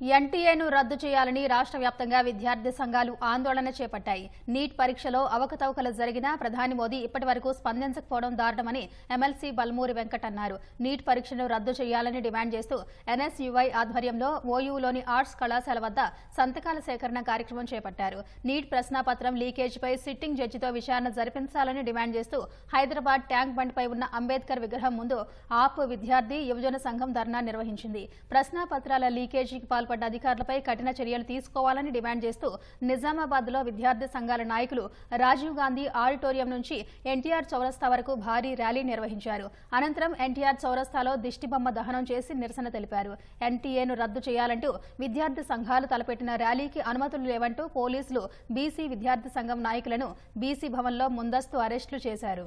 ఎన్టీఏను రద్దు చేయాలని రాష్ట్ర వ్యాప్తంగా విద్యార్థి సంఘాలు ఆందోళన చేపట్టాయి. నీట్ పరీక్షలో అవకతవకలు జరిగినా ప్రధాని మోదీ ఇప్పటి వరకు స్పందించకపోవడం దారుణమని ఎమ్మెల్సీ బల్మూరి వెంకట్ అన్నారు. నీట్ పరీక్షను రద్దు చేయాలని డిమాండ్ చేస్తూ ఎన్ఎస్యుఐ ఆధ్వర్యంలో ఓయూలోని ఆర్ట్స్ కళాశాల వద్ద సంతకాల సేకరణ కార్యక్రమం చేపట్టారు. నీట్ ప్రశ్నాపత్రం లీకేజీపై సిట్టింగ్ జడ్జితో విచారణ జరిపించాలని డిమాండ్ చేస్తూ హైదరాబాద్ ట్యాంక్ బండ్పై ఉన్న అంబేద్కర్ విగ్రహం ముందు ఆప్ విద్యార్థి యువజన సంఘం ధర్నా నిర్వహించింది. ప్రశ్నాపత్రాల లీకేజీకి పాల్పడ్డ అధికారులపై కఠిన చర్యలు తీసుకోవాలని డిమాండ్ చేస్తూ నిజామాబాద్లో విద్యార్థి సంఘాల నాయకులు రాజీవ్ గాంధీ ఆడిటోరియం నుంచి ఎన్టీఆర్ చౌరస్తా వరకు భారీ ర్యాలీ నిర్వహించారు. అనంతరం ఎన్టీఆర్ చౌరస్తాలో దిష్టిబొమ్మ దహనం చేసి నిరసన తెలిపారు. ఎన్టీఏను రద్దు చేయాలంటూ విద్యార్థి సంఘాలు తలపెట్టిన ర్యాలీకి అనుమతులు లేవంటూ పోలీసులు బీసీ విద్యార్థి సంఘం నాయకులను బీసీ భవన్లో ముందస్తు అరెస్టులు చేశారు.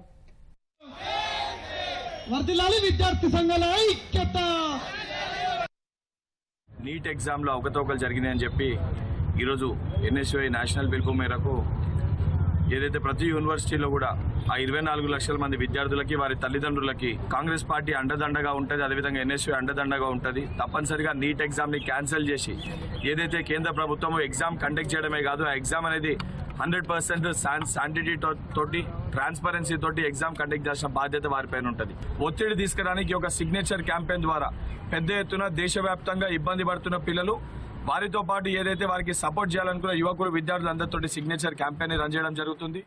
వర్దిల్లాలి విద్యార్థి సంఘాల ఐక్యత! నీట్ ఎగ్జామ్లో అవకతవకలు జరిగినాయని చెప్పి ఈరోజు ఎన్ఎస్వై నేషనల్ పిలుపు మేరకు ఏదైతే ప్రతి యూనివర్సిటీలో కూడా ఆ ఇరవై నాలుగు లక్షల మంది విద్యార్థులకి వారి తల్లిదండ్రులకి కాంగ్రెస్ పార్టీ అండదండగా ఉంటుంది అదేవిధంగా ఎన్ఎస్యూ అండదండగా ఉంటుంది. తప్పనిసరిగా నీట్ ఎగ్జామ్ని క్యాన్సిల్ చేసి ఏదైతే కేంద్ర ప్రభుత్వం ఎగ్జామ్ కండక్ట్ చేయడమే కాదు ఆ ఎగ్జామ్ అనేది హండ్రెడ్ పర్సెంట్ శాంటిటీ తోటి ట్రాన్స్పరెన్సీ తోటి ఎగ్జామ్ కండక్ట్ చేసిన బాధ్యత వారిపైన ఉంటుంది. ఒత్తిడి తీసుకురానికి ఒక సిగ్నేచర్ క్యాంపెయిన్ ద్వారా పెద్ద ఎత్తున దేశవ్యాప్తంగా ఇబ్బంది పడుతున్న పిల్లలు వారితో పాటు ఏదైతే వారికి సపోర్ట్ చేయాలనుకున్న యువకులు విద్యార్థులందరితో సిగ్నేచర్ క్యాంపెయిన్ రన్ చేయడం జరుగుతుంది.